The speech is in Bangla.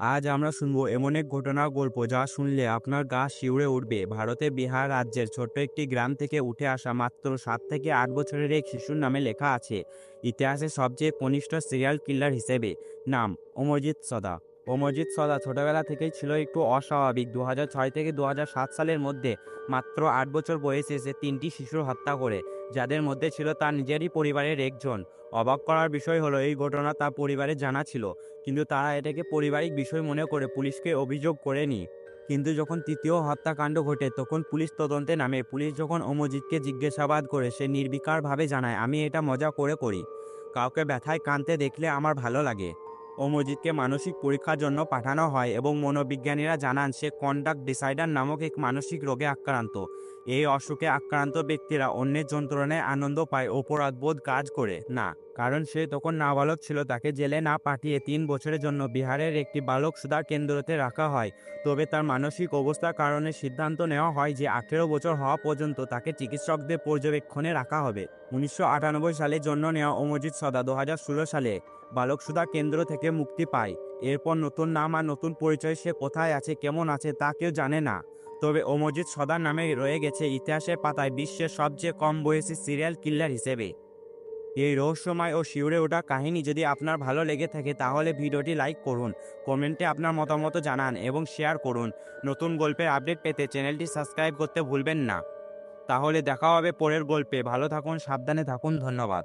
আজ আমরা শুনব এমন এক ঘটনা গল্প যা শুনলে আপনার গা শিউরে উঠবে। ভারতে বিহার রাজ্যের ছোট্ট একটি গ্রাম থেকে উঠে আসা মাত্র সাত থেকে আট বছরের এক শিশুর নামে লেখা আছে। ইতিহাসে সবচেয়ে কনিষ্ঠ সিরিয়াল কিলার হিসেবে। নাম অমরজিৎ সদা। অমরজিৎ সদা ছোটবেলা থেকেই ছিল একটু অস্বাভাবিক। দু থেকে দু সালের মধ্যে মাত্র আট বছর বয়সে সে তিনটি শিশুর হত্যা করে, যাদের মধ্যে ছিল তার নিজেরই পরিবারের একজন। অবাক করার বিষয় হলো, এই ঘটনা তার পরিবারের জানা ছিল, কিন্তু তারা এটাকে পারিবারিক বিষয় মনে করে পুলিশকে অভিযোগ করেনি। কিন্তু যখন তৃতীয় হত্যাকাণ্ড ঘটে, তখন পুলিশ তদন্তে নামে। পুলিশ যখন অমরজিৎকে জিজ্ঞাসাবাদ করে, সে নির্বিকারভাবে জানায়, আমি এটা মজা করে করি। কাউকে ব্যথায় কানতে দেখলে আমার ভালো লাগে। অমরজিৎকে মানসিক পরীক্ষার জন্য পাঠানো হয় এবং মনোবিজ্ঞানীরা জানান, সে কন্ডাক্ট ডিসাইডার নামক এক মানসিক রোগে আক্রান্ত। এই অসুখে আক্রান্ত ব্যক্তিরা অন্যের যন্ত্রণায় আনন্দ পায় অপরাধবোধ কাজ করে। না, কারণ সে তখন নাবালক ছিল, তাকে জেলে না পাঠিয়ে তিন বছরের জন্য বিহারের একটি বালক সুধার কেন্দ্রতে রাখা হয়। তবে তার মানসিক অবস্থার কারণে সিদ্ধান্ত নেওয়া হয় যে আঠেরো বছর হওয়া পর্যন্ত তাকে চিকিৎসকদের পর্যবেক্ষণে রাখা হবে। উনিশশো আটানব্বই সালে জন্ম নেওয়া অমরজিৎ সদা দু হাজার ষোলো সালে বালক সুধা কেন্দ্র থেকে মুক্তি পায়। এরপর নতুন নাম আর নতুন পরিচয় সে কোথায় আছে, কেমন আছে তা কেউ জানে না। তবে অমরজিৎ সদার নামে রয়ে গেছে ইতিহাসের পাতায় বিশ্বের সবচেয়ে কম বয়সী সিরিয়াল কিলার হিসেবে। এই রহস্যময় ও শিউরে ওঠা কাহিনী যদি আপনার ভালো লেগে থাকে, তাহলে ভিডিওটি লাইক করুন, কমেন্টে আপনার মতামত জানান এবং শেয়ার করুন। নতুন গল্পের আপডেট পেতে চ্যানেলটি সাবস্ক্রাইব করতে ভুলবেন না। তাহলে দেখা হবে পরের গল্পে। ভালো থাকুন, সাবধানে থাকুন, ধন্যবাদ।